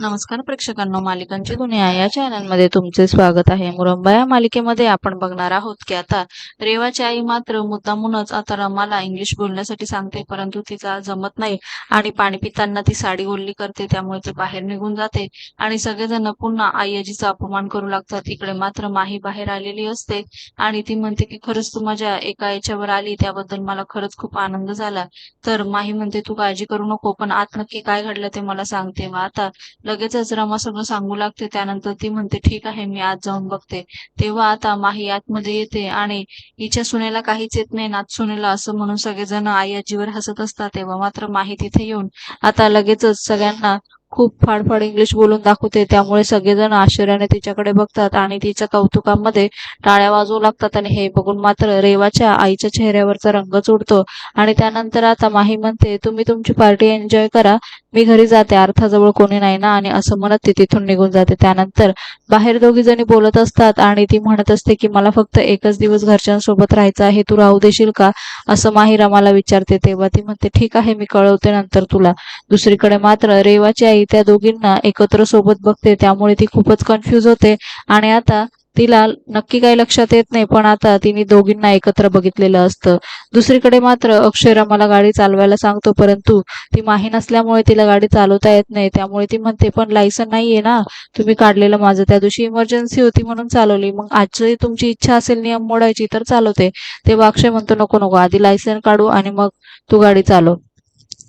नमस्कार प्रेक्षकांनो मालिकांची दुनिया या चॅनलमध्ये तुमचे स्वागत आहे. मुरंबा या मालिकेमध्ये आपण बघणार आहोत की आता रेवाची आई मात्र मुद्दामूनच आता रमाला इंग्लिश बोलण्यासाठी सांगते परंतु तिचा जमत नाही आणि पाणी पिताना ती साडी ओढली करते त्यामुळे ती बाहेर निघून जाते आणि सगळेजण पुन्हा आई आजीचा अपमान करू लागतात. इकडे मात्र माही बाहेर आलेली असते आणि ती म्हणते की खरंच तू माझ्या एका याच्यावर आली त्याबद्दल मला खरंच खूप आनंद झाला. तर माही म्हणते तू काळजी करू नको पण आत नक्की काय घडलं ते मला सांगते मग आता लगेचच रमा सगळं सांगू लागते. त्यानंतर ती म्हणते ठीक आहे मी आज जाऊन बघते. तेव्हा आता माही आतमध्ये येते आणि हिच्या सुनेला काहीच येत नाही. नात सुनेला असं म्हणून सगळेजण आई आजीवर हसत असतात. तेव्हा मात्र माही तिथे येऊन आता लगेचच सगळ्यांना खूप फाडफाड इंग्लिश बोलून दाखवते. त्यामुळे सगळेजण आश्चर्याने तिच्याकडे बघतात आणि तिच्या कौतुकामध्ये टाळ्या वाजवू लागतात आणि हे बघून मात्र रेवाच्या आईच्या चेहऱ्यावरचा रंगच उडतो आणि त्यानंतर आता माही म्हणते तुम्ही तुमची पार्टी एन्जॉय करा. मी घरी जाते अर्थाजवळ कोणी नाही ना आणि असं म्हणत ती तिथून निघून जाते. त्यानंतर बाहेर दोघी जणी बोलत असतात आणि ती म्हणत असते की मला फक्त एकच दिवस घरच्यांसोबत राहायचं आहे तू राहू देशील का? असं माहिरा मला विचारते तेव्हा ती म्हणते ठीक आहे मी कळवते नंतर तुला. दुसरीकडे मात्र रेवाची आई त्या दोघींना एकत्र सोबत बघते त्यामुळे ती खूपच कन्फ्यूज होते. आणि आता तिला नक्की काही लक्षात येत नाही पण आता तिने दोघींना एकत्र बघितलेलं असतं. दुसरीकडे मात्र अक्षरा मला गाडी चालवायला सांगतो परंतु ती माही नसल्यामुळे तिला गाडी चालवता येत नाही. त्यामुळे ती म्हणते पण लायसन नाहीये ना. तुम्ही काढलेलं माझं. त्या दिवशी इमर्जन्सी होती म्हणून चालवली. मग आजची तुमची इच्छा असेल नियम मोडायची तर चालवते. तेव्हा अक्षय म्हणतो नको नको. आधी लायसन काढू आणि मग तू गाडी चालव.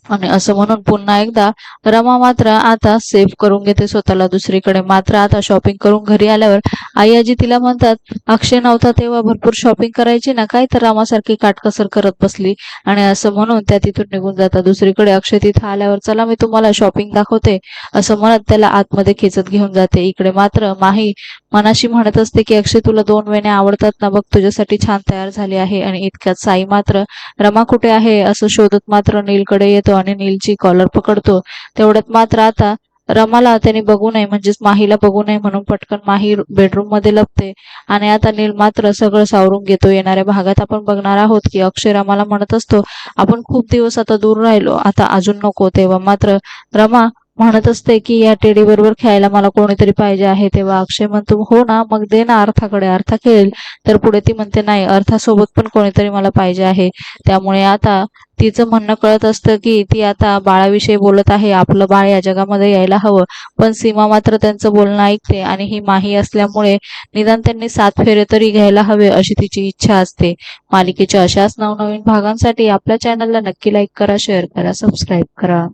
आणि असं म्हणून पुन्हा एकदा रमा मात्र आता सेफ करून घेते स्वतःला. दुसरीकडे मात्र आता शॉपिंग करून घरी आल्यावर आई आजी तिला म्हणतात अक्षय नव्हता तेव्हा भरपूर शॉपिंग करायची ना? काय तर रामासारखी काटकसर करत बसली. आणि असं म्हणून त्या तिथून निघून जातात. दुसरीकडे अक्षय तिथं आल्यावर चला मी तुम्हाला शॉपिंग दाखवते. असं म्हणत त्याला आतमध्ये खेचत घेऊन जाते. इकडे मात्र माही मनाशी म्हणत असते की अक्षय तुला दोन वेण्या आवडतात ना? बघ तुझ्यासाठी छान तयार झाली आहे. आणि इतक्यात साई मात्र रमा कुठे आहे? असं शोधत मात्र नीलकडे येतो. आणि नीलची कॉलर पकडतो. तेवढ्यात मात्र आता रमाला त्याने बघू नये म्हणजेच माहीला बघू नये म्हणून पटकन माही बेडरूममध्ये लपते. आणि आता नील मात्र सगळं सावरून घेतो. येणाऱ्या भागात आपण बघणार आहोत की अक्षय रमाला म्हणत असतो आपण खूप दिवस आता दूर राहिलो आता अजून नको. तेव्हा मात्र रमा म्हणत असते की या टेडी बरोबर खेळायला मला कोणीतरी पाहिजे आहे तेव्हा अक्षय म्हणतो हो ना मग दे ना अर्थाकडे अर्था खेळेल तर पुढे ती म्हणते नाही अर्थासोबत पण कोणीतरी मला पाहिजे आहे. त्यामुळे आता तिचं म्हणणं कळत असतं की ती आता बाळाविषयी बोलत आहे आपलं बाळ या जगामध्ये यायला हवं. पण सीमा मात्र त्यांचं बोलणं ऐकते आणि ही माही असल्यामुळे निदान त्यांनी सात फेरे तरी घ्यायला हवे अशी तिची इच्छा असते. मालिकेच्या अशाच नवनवीन भागांसाठी आपल्या चॅनलला नक्की लाईक करा शेअर करा सबस्क्राईब करा.